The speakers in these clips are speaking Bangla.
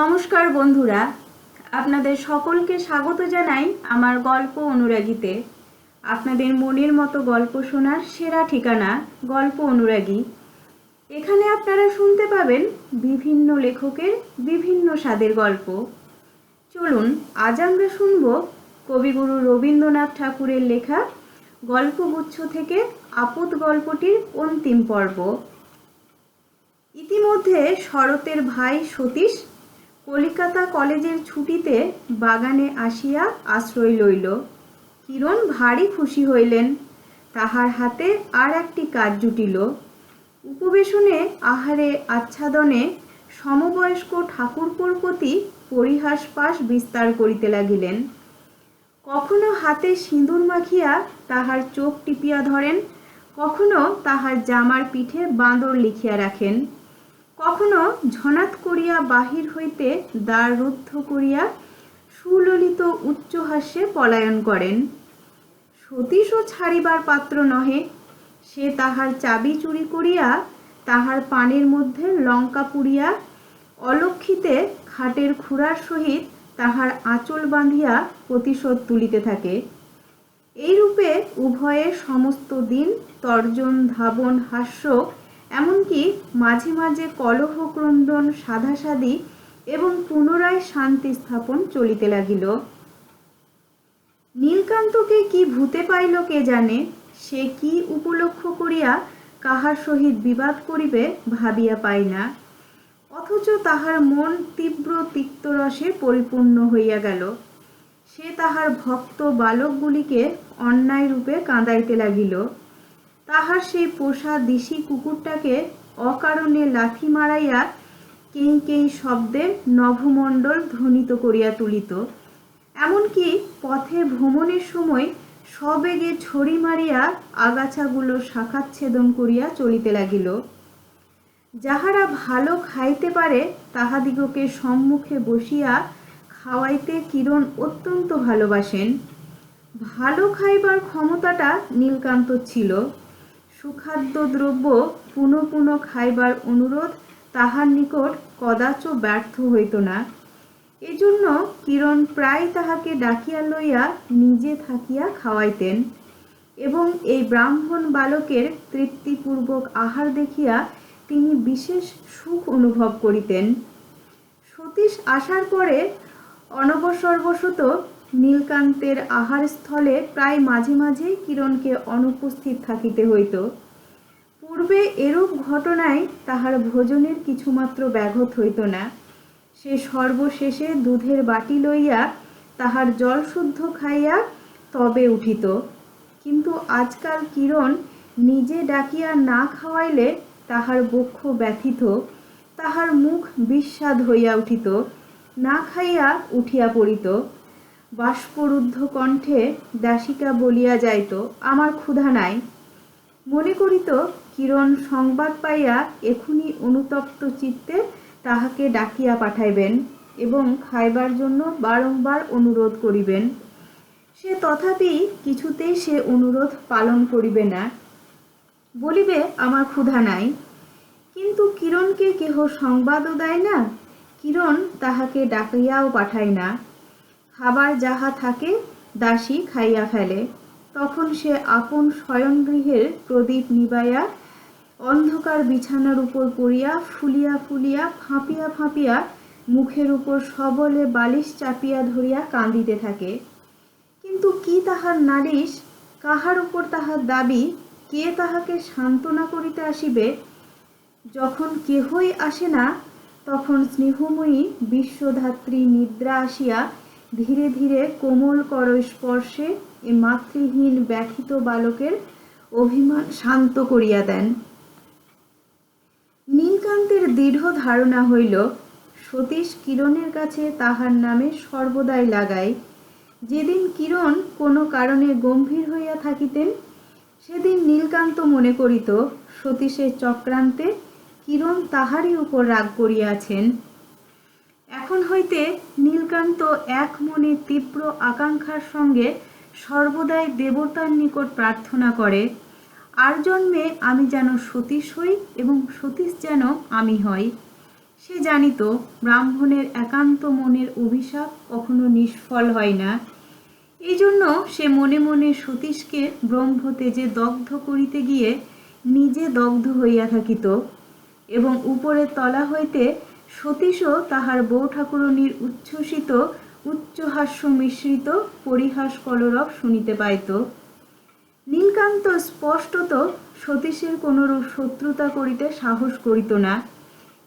নমস্কার বন্ধুরা, আপনাদের সকলকে স্বাগত জানাই আমার গল্প অনুরাগীতে। আপনাদের মনের মতো গল্প শোনার সেরা ঠিকানা গল্প অনুরাগী। এখানে আপনারা শুনতে পাবেন বিভিন্ন লেখকের বিভিন্ন স্বাদের গল্প। চলুন, আজ আমরা শুনব কবিগুরু রবীন্দ্রনাথ ঠাকুরের লেখা গল্পগুচ্ছ থেকে আপদ গল্পটির অন্তিম পর্ব। ইতিমধ্যে শরতের ভাই সতীশ কলিকাতা কলেজের ছুটিতে বাগানে আসিয়া আশ্রয় লইল। কিরণ ভারী খুশি হইলেন। তাহার হাতে আর একটি কাজ জুটিল। উপবেশনে আহারে আচ্ছাদনে সমবয়স্ক ঠাকুরপোর প্রতি পরিহাস পাশ বিস্তার করিতে লাগিলেন। কখনো হাতে সিঁদুর মাখিয়া তাহার চোখ টিপিয়া ধরেন, কখনো তাহার জামার পিঠে বাঁদর লিখিয়া রাখেন। কখনো ঝনাত করিয়া বাহির হইতে দ্বার রুদ্ধ করিয়া সুললিত উচ্চহাস্যে পলায়ন করেন। সতীশও ছাড়িবার পাত্র নহে। সে তাহার চাবি চুরি করিয়া তাহার পানের মধ্যে লঙ্কা পুড়িয়া অলক্ষিতে খাটের খুড়ার সহিত তাহার আঁচল বাঁধিয়া প্রতিশোধ তুলিতে থাকে। এইরূপে উভয়ে সমস্ত দিন তর্জন, ধাবন, হাস্য এমনকি মাঝে মাঝে কলহ ক্রন্দন সাধাসাধি এবং পুনরায় শান্তি স্থাপন চলিতে লাগিল। নীলকান্তকে কি ভূতে পাইল কে জানে? সে কি উপলক্ষ করিয়া কাহার সহিত বিবাদ করিবে ভাবিয়া পায় না। অথচ তাহার মন তীব্র তিক্তরসে পরিপূর্ণ হইয়া গেল। সে তাহার ভক্ত বালকগুলিকে অন্যায় রূপে কাঁদাইতে লাগিল। তাহার সেই পোষা দিশি কুকুরটাকে অকারণে লাথি মারাইয়া কেই কেই শব্দে নভমণ্ডল ধ্বনিত করিয়া তুলিত। এমনকি পথে ভ্রমণের সময় সবেগে ছড়ি মারিয়া আগাছাগুলো শাখাচ্ছেদন করিয়া চলিতে লাগিল। যাহারা ভালো খাইতে পারে, তাহাদিগকে সম্মুখে বসিয়া খাওয়াইতে কিরণ অত্যন্ত ভালোবাসেন। ভালো খাইবার ক্ষমতাটা নীলকান্ত ছিল। সুখাদ্য দ্রব্য পুনঃ পুনঃ খাইবার অনুরোধ তাহার নিকট কদাচ ব্যর্থ হইত না। এজন্য কিরণ প্রায় তাহাকে ডাকিয়া লইয়া নিজে থাকিয়া খাওয়াইতেন এবং এই ব্রাহ্মণ বালকের তৃপ্তিপূর্বক আহার দেখিয়া তিনি বিশেষ সুখ অনুভব করিতেন। সতীশ আসার পরে অনবসরবশত নীলকান্তের আহার স্থলে প্রায় মাঝে মাঝে কিরণকে অনুপস্থিত থাকিতে হইত। পূর্বে এরূপ ঘটনায় তাহার ভোজনের কিছুমাত্র ব্যাঘত হইত না। সে সর্বশেষে দুধের বাটি লইয়া তাহার জল শুদ্ধ খাইয়া তবে উঠিত। কিন্তু আজকাল কিরণ নিজে ডাকিয়া না খাওয়াইলে তাহার বক্ষ ব্যথিত, তাহার মুখ বিস্বাদ হইয়া উঠিত, না খাইয়া উঠিয়া পড়িত। বাষ্পরুদ্ধ কণ্ঠে দাসিকা বলিয়া যাইত, আমার ক্ষুধা নাই মনে করিত, কিরণ সংবাদ পাইয়া এখুনি অনুতপ্ত চিত্তে তাহাকে ডাকিয়া পাঠাইবেন এবং খাইবার জন্য বারংবার অনুরোধ করিবেন। সে তথাপি কিছুতেই সে অনুরোধ পালন করিবে না। বলিবে, আমার ক্ষুধা নাই কিন্তু কিরণকে কেহ সংবাদও দেয় না। কিরণ তাহাকে ডাকিয়াও পাঠায় না। খাবার যাহা থাকে, দাসী খাইয়া ফেলে। তখন সে আপন শয়নগৃহের প্রদীপ নিবাইয়া অন্ধকার বিছানার উপর পড়িয়া ফুলিয়া ফুলিয়া, ফাঁপিয়া ফাঁপিয়া মুখের উপর সবলে বালিশ চাপিয়া ধরিয়া কাঁদিতে থাকে। কিন্তু কি তাহার নালিশ, কাহার উপর তাহার দাবি, কে তাহাকে সান্ত্বনা করিতে আসিবে? যখন কেহই আসে না, তখন স্নেহময়ী বিশ্বধাত্রী নিদ্রা আসিয়া ধীরে ধীরে কোমল কর স্পর্শে এ মাতৃহীন ব্যথিত বালকের অভিমান শান্ত করিয়া দেন। নীলকান্তের দৃঢ় ধারণা হইল, সতীশ কিরণের কাছে তাহার নামে সর্বদাই লাগায় যেদিন কিরণ কোনো কারণে গম্ভীর হইয়া থাকিতেন, সেদিন নীলকান্ত মনে করিত, সতীশের চক্রান্তে কিরণ তাহারই উপর রাগ করিয়াছেন। এখন হইতে নীলকান্ত এক মনে তীব্র আকাঙ্ক্ষার সঙ্গে সর্বদাই দেবতার নিকট প্রার্থনা করে, আর জন্মে আমি যেন সতীশ হই এবং সতীশ যেন আমি হই। সে জানিত, ব্রাহ্মণের একান্ত মনের অভিশাপ কখনো নিষ্ফল হয় না। এই জন্য সে মনে মনে সতীশকে ব্রহ্মতেজে দগ্ধ করিতে গিয়ে নিজে দগ্ধ হইয়া থাকিত এবং উপরের তলা হইতে সতীশও তাহার বউ ঠাকুরণীর উচ্ছ্বসিত, উচ্চহাস্য মিশ্রিত পরিহাস কলরব শুনিতে পাইত। নীলকান্ত স্পষ্টত সতীশের কোনরূপ শত্রুতা করিতে সাহস করিত না।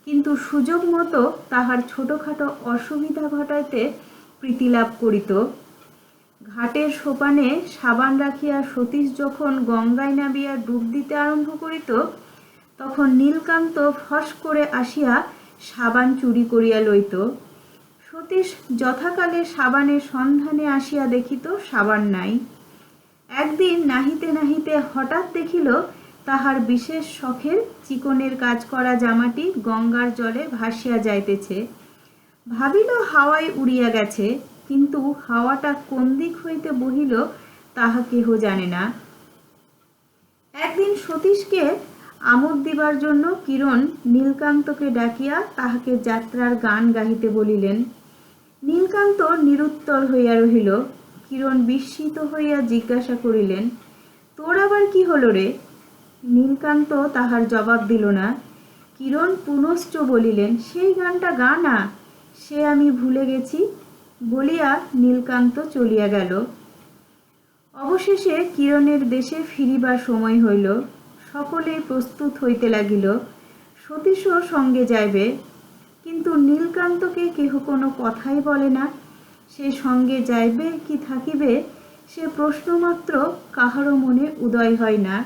কিন্তু সুযোগ মতো তাহার ছোটখাটো অসুবিধা ঘটাইতে প্রীতিলাভ করিত। ঘাটের সোপানে সাবান রাখিয়া সতীশ যখন গঙ্গায় নামিয়া ডুব দিতে আরম্ভ করিত, তখন নীলকান্ত ফস করে আসিয়া সাবান চুরি করিয়া লইত। সতীশ যথাকালে সাবানের সন্ধানে আসিয়া দেখিত সাবান নাই। একদিন নাহিতে নাহিতে হঠাৎ দেখিল তাহার বিশেষ শখের চিকনের কাজ করা জামাটি গঙ্গার জলে ভাসিয়া যাইতেছে। ভাবিল হাওয়ায় উড়িয়া গেছে, কিন্তু হাওয়াটা কোন দিক হইতে বহিল তাহা কেহ জানে না। একদিন সতীশকে আমোদ দিবার জন্য কিরণ নীলকান্তকে ডাকিয়া তাহাকে যাত্রার গান গাহিতে বলিলেন। নীলকান্ত নিরুত্তর হইয়া রহিল। কিরণ বিস্মিত হইয়া জিজ্ঞাসা করিলেন, তোর আবার কি হলো রে? নীলকান্ত তাহার জবাব দিল না। কিরণ পুনশ্চ বলিলেন, সেই গানটা গা না, সে আমি ভুলে গেছি। বলিয়া নীলকান্ত চলিয়া গেল। অবশেষে কিরণের দেশে ফিরিবার সময় হইল। সকলেই প্রস্তুত হইতে লাগিল। সতীশও সঙ্গে যাইবে। কিন্তু নীলকান্তকে কেহ কোনো কথাই বলে না। সে সঙ্গে যাইবে কি থাকিবে, সে প্রশ্নমাত্র কাহারও মনে উদয় হয় না।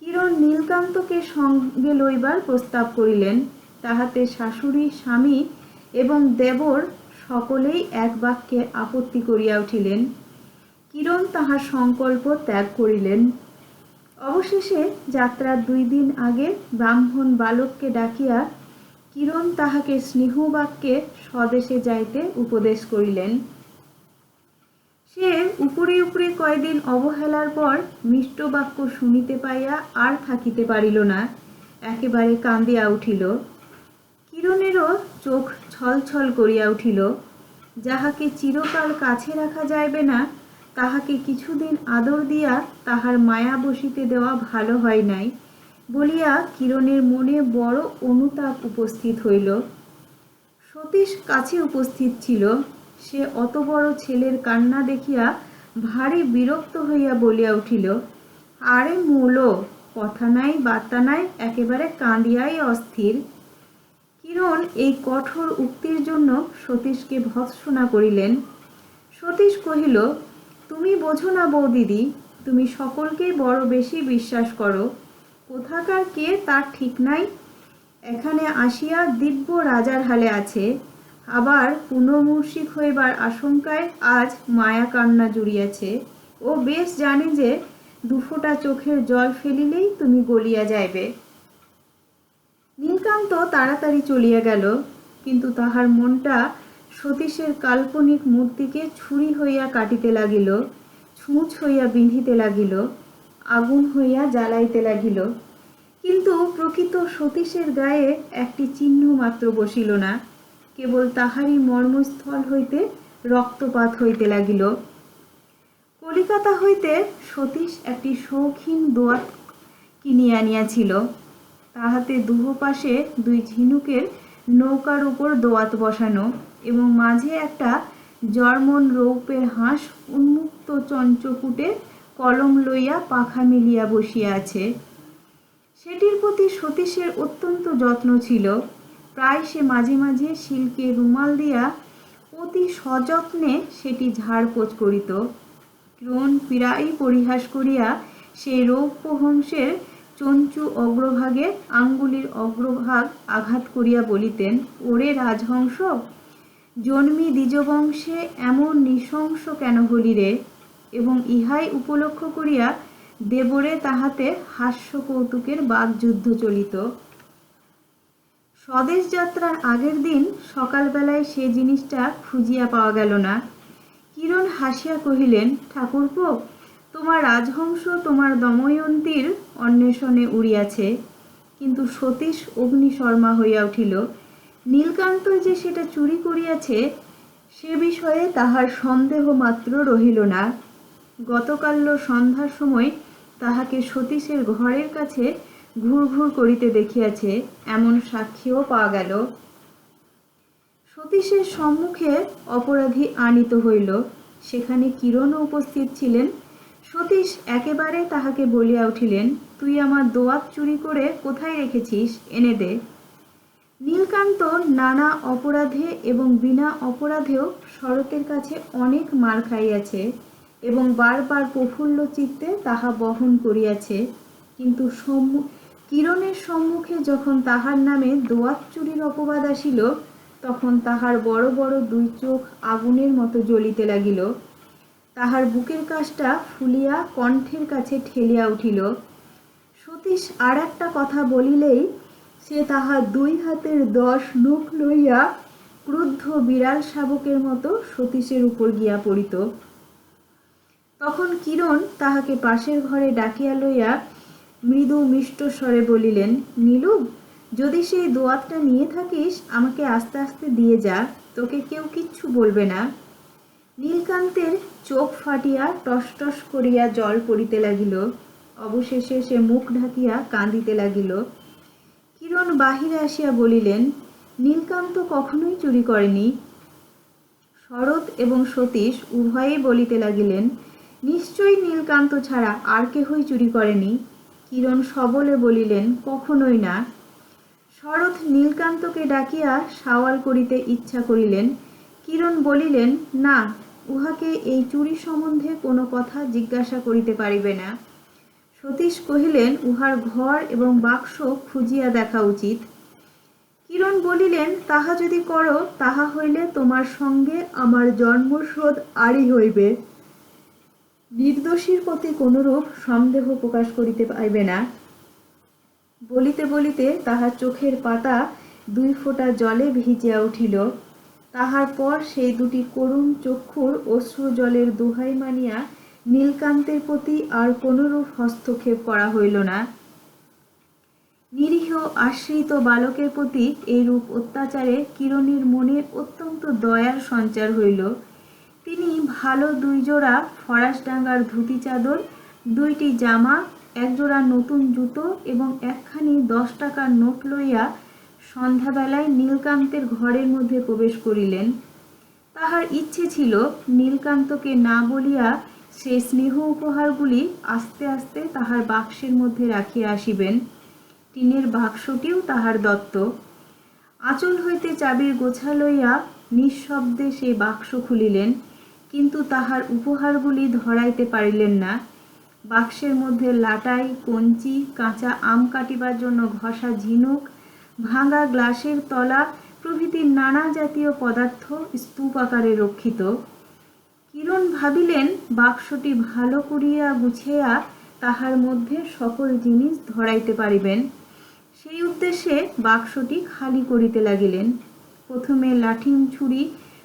কিরণ নীলকান্তকে সঙ্গে লইবার প্রস্তাব করিলেন। তাহাতে শাশুড়ি, স্বামী এবং দেবর সকলেই এক বাক্যে আপত্তি করিয়া উঠিলেন। কিরণ তাহার সংকল্প ত্যাগ করিলেন। অবশেষে যাত্রার দুই দিন আগে ব্রাহ্মণ বালককে ডাকিয়া কিরণ তাহাকে স্নেহবাক্যে স্বদেশে যাইতে উপদেশ করিলেন। সে উপরে উপরে কয়দিন অবহেলার পর মিষ্ট বাক্য শুনিতে পাইয়া আর থাকিতে পারিল না, একেবারে কান্দিয়া উঠিল। কিরণেরও চোখ ছলছল করিয়া উঠিল, যাহাকে চিরকাল কাছে রাখা যাইবে না তাহাকে কিছুদিন আদর দিয়া তাহার মায়া বসিতে দেওয়া ভালো হয় নাই, বলিয়া কিরণের মনে বড় অনুতাপ উপস্থিত হইল। সতীশ কাছে উপস্থিত ছিল, সে অত বড় ছেলের কান্না দেখিয়া ভারী বিরক্ত হইয়া বলিয়া উঠিল, আরে মূলো, কথা নাই, বার্তা নাই, একেবারে কাঁদিয়াই অস্থির কিরণ এই কঠোর উক্তির জন্য সতীশকে ভৎসনা করিলেন। সতীশ কহিল তুমি বোঝো না বৌদিদি, তুমি সকলকেই বড় বেশি বিশ্বাস করো। কোথাকার কে তার ঠিক নাই? এখানে আসিয়া দিব্য রাজার হালে আছে। আবার পুনর্মূর্ষিক হইবার আশঙ্কায় আজ মায়া কান্না জুড়িয়াছে। ও বেশ জানে যে দুফোঁটা চোখের জল ফেলিলেই তুমি গলিয়া যাইবে। নীলকান্ত তাড়াতাড়ি চলিয়া গেল, কিন্তু তাহার মনটা সতীশের কাল্পনিক মূর্তিকে ছুরি হইয়া কাটিতে লাগিল, ছুঁচ হইয়া বিঁধিতে লাগিল, আগুন হইয়া জ্বালাইতে লাগিল। কিন্তু প্রকৃত সতীশের গায়ে একটি চিহ্ন মাত্র বসিল না, কেবল তাহারই মর্মস্থল হইতে রক্তপাত হইতে লাগিল। কলিকাতা হইতে সতীশ একটি শৌখিন দোয়াত কিনিয়া আনিয়াছিল। তাহাতে দুহ পাশে দুই ঝিনুকের নৌকার উপর দোয়াত বসানো এবং মাঝে একটা জর্মন রৌপের হাঁস উন্মুক্ত চঞ্চকুটে কলম লইয়া পাখা মিলিয়া বসিয়া আছে। সেটির প্রতি সতীশের অত্যন্ত যত্ন ছিল। প্রায় সে মাঝে মাঝে শিলকে রুমাল দিয়া অতি সযত্নে সেটি ঝাড়পোচ করিত। ক্রোণ প্রায়ই পরিহাস করিয়া সেই রৌপ্য হংসের চঞ্চু অগ্রভাগে আঙ্গুলির অগ্রভাগ আঘাত করিয়া বলিতেন, ওরে রাজহংস জন্মি দ্বিজবংশে এমন নৃশংস কেন হলি রে এবং ইহাই উপলক্ষ করিয়া দেবরে তাহাতে হাস্য কৌতুকের বাগযুদ্ধ চলিত। স্বদেশ যাত্রার আগের দিন সকালবেলায় সে জিনিসটা খুঁজিয়া পাওয়া গেল না। কিরণ হাসিয়া কহিলেন, ঠাকুরপো, তোমার রাজহংস, তোমার দময়ন্তীর অন্বেষণে উড়িয়াছে। কিন্তু সতীশ অগ্নিশর্মা হইয়া উঠিল। নীলকান্ত যে সেটা চুরি করিয়াছে, সে বিষয়ে তাহার সন্দেহ মাত্র রহিল না। গতকাল্য সন্ধ্যার সময় তাহাকে সতীশের ঘরের কাছে ঘুর ঘুর করিতে দেখিয়াছে, এমন সাক্ষীও পাওয়া গেল। সতীশের সম্মুখে অপরাধী আনিত হইল। সেখানে কিরণও উপস্থিত ছিলেন? সতীশ একেবারে তাহাকে বলিয়া উঠিলেন, তুই আমার দোয়াত চুরি করে কোথায় রেখেছিস? এনে দে। নীলকান্ত নানা অপরাধে এবং বিনা অপরাধেও শরতের কাছে অনেক মার খাইয়াছে এবং বারবার প্রফুল্ল চিত্তে তাহা বহন করিয়াছে। কিন্তু কিরণের সম্মুখে যখন তাহার নামে দোয়াত চুরির অপবাদ আসিল, তখন তাহার বড় বড় দুই চোখ আগুনের মতো জ্বলিতে লাগিল। তাহার বুকের কাছটা ফুলিয়া কণ্ঠের কাছে ঠেলিয়া উঠিল। সতীশ আর একটা কথা বলিলেই সে তাহার দুই হাতের দশ নখ লইয়া ক্রুদ্ধ বিড়াল শাবকের মতো সতীশের উপর গিয়া পড়িত। তখন কিরণ তাহাকে পাশের ঘরে ডাকিয়া লইয়া মৃদু মিষ্ট স্বরে বলিলেন, নীলু, যদি সেই দোয়াতটা নিয়ে থাকিস, আমাকে আস্তে আস্তে দিয়ে যা, তোকে কেউ কিচ্ছু বলবে না নীলকান্তের চোখ ফাটিয়া টস টস করিয়া জল পড়িতে লাগিল। অবশেষে সে মুখ ঢাকিয়া কাঁদিতে লাগিল। কিরণ বাহিরে আসিয়া বলিলেন, নীলকান্ত কখনোই চুরি করেনি। শরৎ এবং সতীশ উভয়েই বলিতে লাগিলেন, নিশ্চয়ই নীলকান্ত ছাড়া আর কেহই চুরি করেনি। কিরণ সবলে বলিলেন, কখনোই না। শরৎ নীলকান্তকে ডাকিয়া সাওয়াল করিতে ইচ্ছা করিলেন। কিরণ বলিলেন, না, উহাকে এই চুরি সম্বন্ধে কোনো কথা জিজ্ঞাসা করিতে পারিবে না। সতীশ কহিলেন, উহার ঘর এবং বাক্স খুঁজিয়া দেখা উচিত। কিরণ বলিলেন, তাহা যদি করো, তাহা হইলে তোমার সঙ্গে আমার জন্মস্রোত আড়ি হইবে। নির্দোষীর প্রতি কোনরূপ সন্দেহ প্রকাশ করিতে পাইবে না। বলিতে বলিতে তাহার চোখের পাতা দুই ফোঁটা জলে ভিজিয়া উঠিল। তাহার পর সেই দুটি করুণ চক্ষুর অশ্রু জলের দোহাই মানিয়া নীলকান্তের প্রতি আর কোনরূপ হস্তক্ষেপ করা হইল না। নিরীহ আশ্রিত বালকের প্রতি এইরূপ অত্যাচারে কিরণের মনে অত্যন্ত দয়ার সঞ্চার হইল। তিনি ভালো দুই জোড়া ফরাসডাঙ্গার ধুতি চাদর, দুইটি জামা একজোড়া নতুন জুতো এবং একখানি দশ টাকার নোট লইয়া সন্ধ্যাবেলায় নীলকান্তের ঘরের মধ্যে প্রবেশ করিলেন। তাহার ইচ্ছে ছিল নীলকান্তকে না বলিয়া সেই স্নেহ উপহারগুলি আস্তে আস্তে তাহার বাক্সের মধ্যে রাখিয়া আসিবেন। টিনের বাক্সটিও তাহার দত্ত। আঁচল হইতে চাবির গোছা লইয়া নিঃশব্দে সেই বাক্স খুলিলেন, কিন্তু তাহার উপহারগুলি ধরাইতে পারিলেন না। বাক্সের মধ্যে লাটাই, কঞ্চি, কাঁচা আম কাটিবার জন্য ঘষা ঝিনুক, ভাঙা গ্লাসের তলা প্রভৃতি নানা জাতীয় পদার্থ স্তূপ আকারে রক্ষিত। কিরণ ভাবিলেন, বাক্সটি ভালো করিয়া গুছিয়া তাহার মধ্যে সকল জিনিস ধরাইতে পারিবেন। সেই উদ্দেশ্যে বাক্সটি খালি করিতে লাগিলেন। প্রথমে লাঠিম ছুরি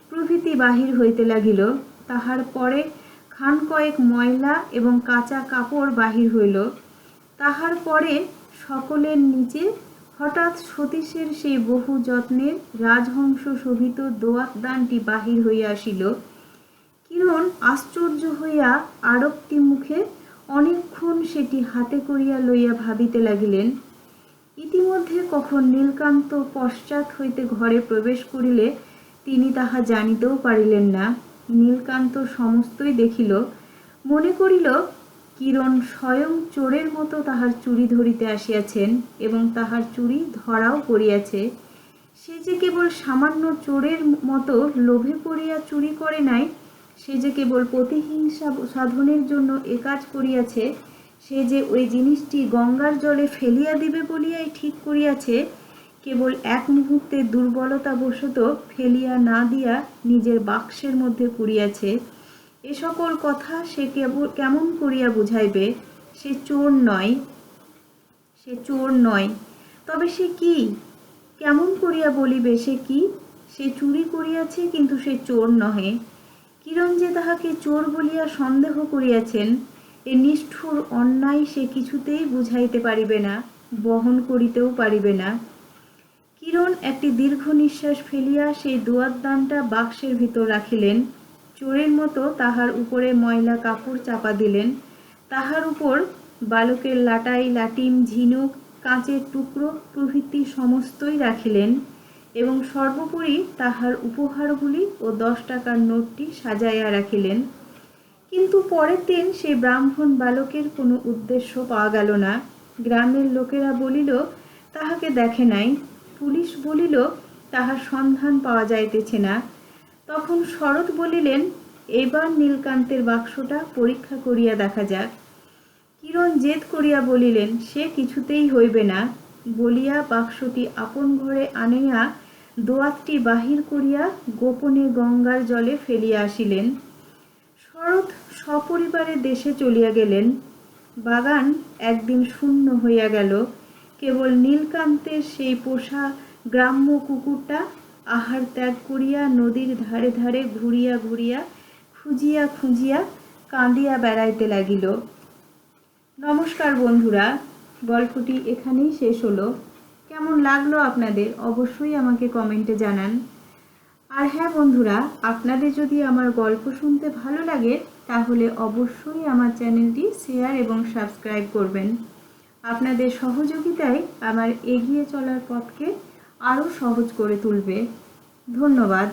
প্রভৃতি বাহির হইতে লাগিল। তাহার পরে খান কয়েক ময়লা এবং কাঁচা কাপড় বাহির হইল। তাহার পরে সকলের নিচে হঠাৎ সতীশের সেই বহু যত্নের রাজহংস শোভিত দোয়াত দানটি বাহির হইয়া আসিল। কিরণ আশ্চর্য হইয়া আরক্তি মুখে অনেকক্ষণ সেটি হাতে করিয়া লইয়া ভাবিতে লাগিলেন। ইতিমধ্যে কখন নীলকান্ত পশ্চাৎ হইতে ঘরে প্রবেশ করিলে তিনি তাহা জানিতেও পারিলেন না। নীলকান্ত সমস্তই দেখিল, মনে করিল, কিরণ স্বয়ং চোরের মতো তাহার চুরি ধরিতে আসিয়াছেন এবং তাহার চুরি ধরাও পড়িয়াছে সে যে কেবল সামান্য চোরের মতো লোভে পড়িয়া চুরি করে নাই সে যে কেবল প্রতিহিংসা সাধনের জন্য এ কাজ করিয়াছে, সে যে ওই জিনিসটি গঙ্গার জলে ফেলিয়া দিবে বলিয়াই ঠিক করিয়াছে, কেবল এক মুহূর্তে দুর্বলতা বশত ফেলিয়া না দিয়া নিজের বাক্সের মধ্যে পুরিয়াছে এ সকল কথা সে কেবল কেমন করিয়া বুঝাইবে? সে চোর নয়। সে চোর নয়। তবে সে কি? কেমন করিয়া বলিবে সে কি? সে চুরি করিয়াছে, কিন্তু সে চোর নহে। কিরণ যে তাহাকে চোর বলিয়া সন্দেহ করিয়াছেন, এ নিষ্ঠুর অন্যায় সে কিছুতেই বুঝাইতে পারিবে না, বহন করিতেও পারিবে না। কিরণ একটি দীর্ঘ নিঃশ্বাস ফেলিয়া সেই দুয়ারদানটা বাক্সের ভিতর রাখিলেন, চোরের মতো তাহার উপরে ময়লা কাপড় চাপা দিলেন, তাহার উপর বালকের লাটাই, লাটিম, ঝিনুক, কাঁচের টুকরো প্রভৃতি সমস্তই রাখিলেন। এবং সর্বোপরি তাহার উপহারগুলি ও দশ টাকার নোটটি সাজাইয়া রাখিলেন। কিন্তু পরের দিন সেই ব্রাহ্মণ বালকের কোনো উদ্দেশ্য পাওয়া গেল না। গ্রামের লোকেরা বলিল, তাহাকে দেখে নাই। পুলিশ বলিল, তাহার সন্ধান পাওয়া যাইতেছে না। তখন শরৎ বলিলেন, এবার নীলকান্তের বাক্সটা পরীক্ষা করিয়া দেখা যাক। কিরণ জেদ করিয়া বলিলেন, সে কিছুতেই হইবে না। বলিয়া বাক্সটি আপন ঘরে আনিয়া দোয়াতটি বাহির করিয়া গোপনে গঙ্গার জলে ফেলিয়া আসিলেন। শরৎ সপরিবারে দেশে চলিয়া গেলেন। বাগান একদিন শূন্য হইয়া গেল। কেবল নীলকান্তের সেই পোষা গ্রাম্য কুকুরটা আহার ত্যাগ করিয়া নদীর ধারে ধারে ঘুরিয়া ঘুরিয়া, খুঁজিয়া খুঁজিয়া কাঁদিয়া বেড়াইতে লাগিল। নমস্কার বন্ধুরা, গল্পটি এখানেই শেষ হলো। কেমন লাগল আপনাদের, অবশ্যই আমাকে কমেন্টে জানান। আর হ্যাঁ বন্ধুরা, আপনাদের যদি আমার গল্প শুনতে ভালো লাগে, তাহলে অবশ্যই আমার চ্যানেলটি শেয়ার এবং সাবস্ক্রাইব করবেন। আপনাদের সহযোগিতায় আমার এগিয়ে চলার পথকে আরও সহজ করে তুলবে। ধন্যবাদ।